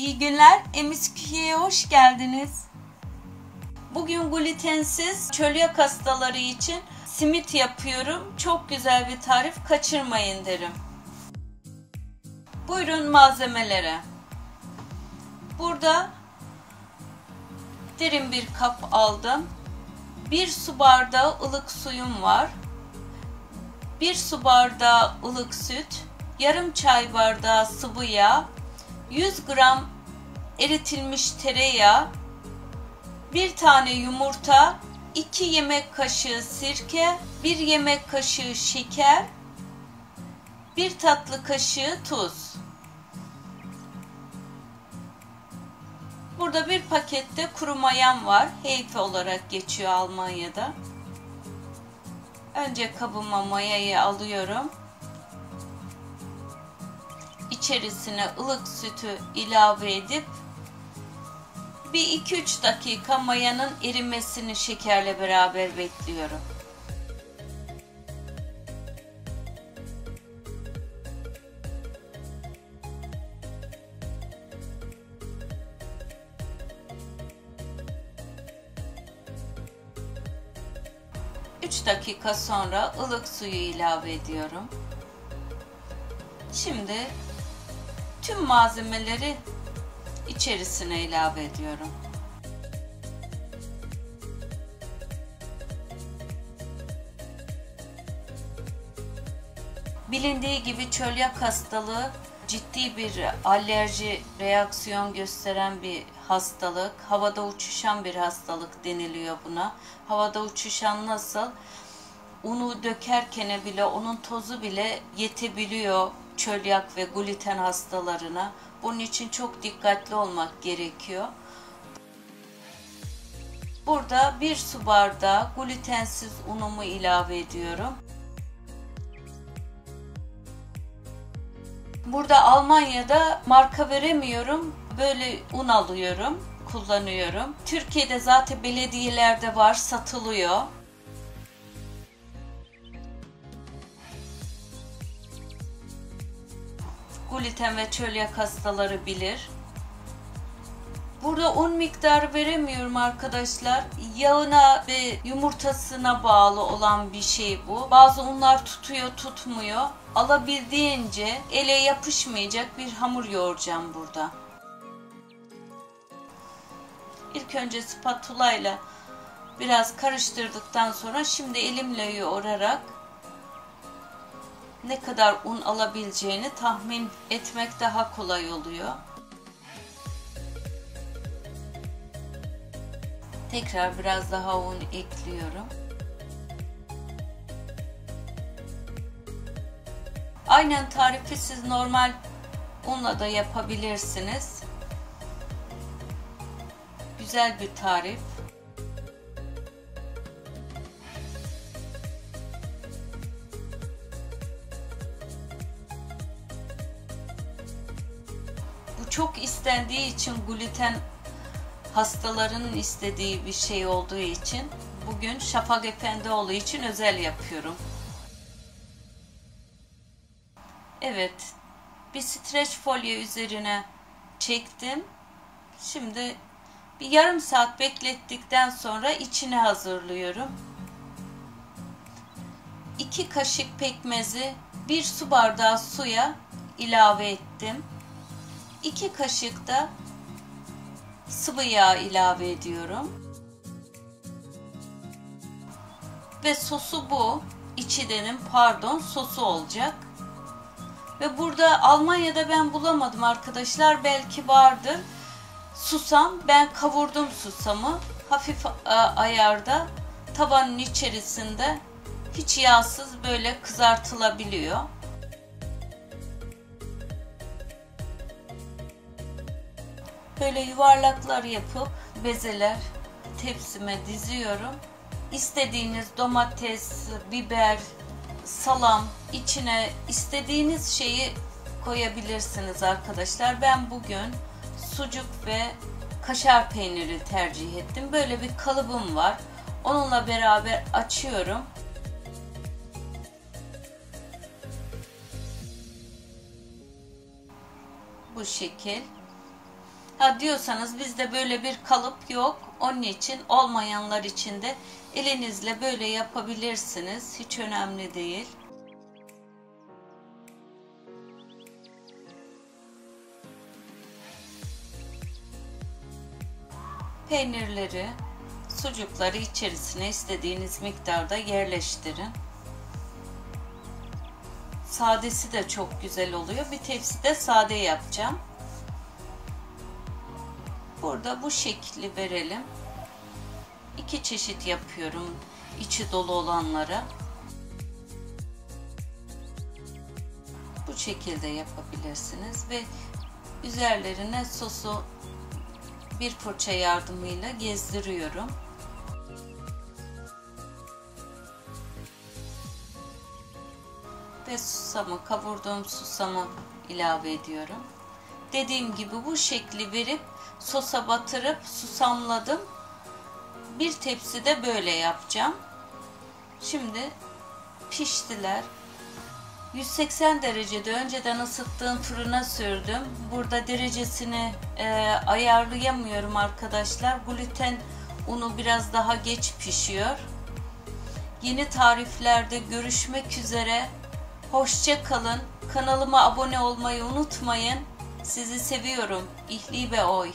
İyi günler, Emiski'ye hoş geldiniz. Bugün glutensiz çölyak hastaları için simit yapıyorum. Çok güzel bir tarif, kaçırmayın derim. Buyurun malzemelere. Burada derin bir kap aldım. Bir su bardağı ılık suyum var. Bir su bardağı ılık süt, yarım çay bardağı sıvı yağ, 100 gram eritilmiş tereyağı, bir tane yumurta, 2 yemek kaşığı sirke, 1 yemek kaşığı şeker, 1 tatlı kaşığı tuz. Burada bir pakette kuru mayam var. Heyfe olarak geçiyor Almanya'da. Önce kabıma mayayı alıyorum. İçerisine ılık sütü ilave edip bir 2-3 dakika mayanın erimesini şekerle beraber bekliyorum. Üç dakika sonra ılık suyu ilave ediyorum. Şimdi tüm malzemeleri içerisine ilave ediyorum. Bilindiği gibi çölyak hastalığı ciddi bir alerji reaksiyon gösteren bir hastalık. Havada uçuşan bir hastalık deniliyor buna. Havada uçuşan nasıl? Unu dökerken bile onun tozu bile yetebiliyor çölyak ve gluten hastalarına. Bunun için çok dikkatli olmak gerekiyor. Burada bir su bardağı glutensiz unumu ilave ediyorum. Burada Almanya'da marka veremiyorum. Böyle un alıyorum, kullanıyorum. Türkiye'de zaten belediyelerde var, satılıyor. Gluten ve çölyak hastaları bilir. Burada un miktarı veremiyorum arkadaşlar. Yağına ve yumurtasına bağlı olan bir şey bu. Bazı unlar tutuyor, tutmuyor. Alabildiğince ele yapışmayacak bir hamur yoğuracağım burada. İlk önce spatula ile biraz karıştırdıktan sonra şimdi elimle yoğurarak ne kadar un alabileceğini tahmin etmek daha kolay oluyor. Tekrar biraz daha un ekliyorum. Aynen tarifi siz normal unla da yapabilirsiniz. Güzel bir tarif. Çok istendiği için gluten hastalarının istediği bir şey olduğu için bugün Şafak Efendioğlu için özel yapıyorum. Evet, bir streç folyo üzerine çektim. Şimdi bir yarım saat beklettikten sonra içine hazırlıyorum. 2 kaşık pekmezi bir su bardağı suya ilave ettim. 2 kaşık da sıvı yağ ilave ediyorum. Ve sosu bu. İçidenin pardon sosu olacak. Ve burada Almanya'da ben bulamadım arkadaşlar. Belki vardır. Susam. Ben kavurdum susamı. Hafif ayarda tavanın içerisinde hiç yağsız böyle kızartılabiliyor. Böyle yuvarlaklar yapıp bezeler tepsime diziyorum. İstediğiniz domates, biber, salam içine istediğiniz şeyi koyabilirsiniz arkadaşlar. Ben bugün sucuk ve kaşar peyniri tercih ettim. Böyle bir kalıbım var. Onunla beraber açıyorum. Bu şekil. Ha diyorsanız bizde böyle bir kalıp yok. Onun için olmayanlar için de elinizle böyle yapabilirsiniz. Hiç önemli değil. Peynirleri, sucukları içerisine istediğiniz miktarda yerleştirin. Sadesi de çok güzel oluyor. Bir tepside sade yapacağım. Burada bu şekli verelim. İki çeşit yapıyorum içi dolu olanlara. Bu şekilde yapabilirsiniz ve üzerlerine sosu bir fırça yardımıyla gezdiriyorum. Ve susamı, kavurduğum susamı ilave ediyorum. Dediğim gibi bu şekli verip sosa batırıp susamladım. Bir tepside böyle yapacağım. Şimdi piştiler. 180 derecede önceden ısıttığım fırına sürdüm. Burada derecesini e, ayarlayamıyorum arkadaşlar. Gluten unu biraz daha geç pişiyor. Yeni tariflerde görüşmek üzere. Hoşça kalın. Kanalıma abone olmayı unutmayın. Sizi seviyorum. İhli ve oy.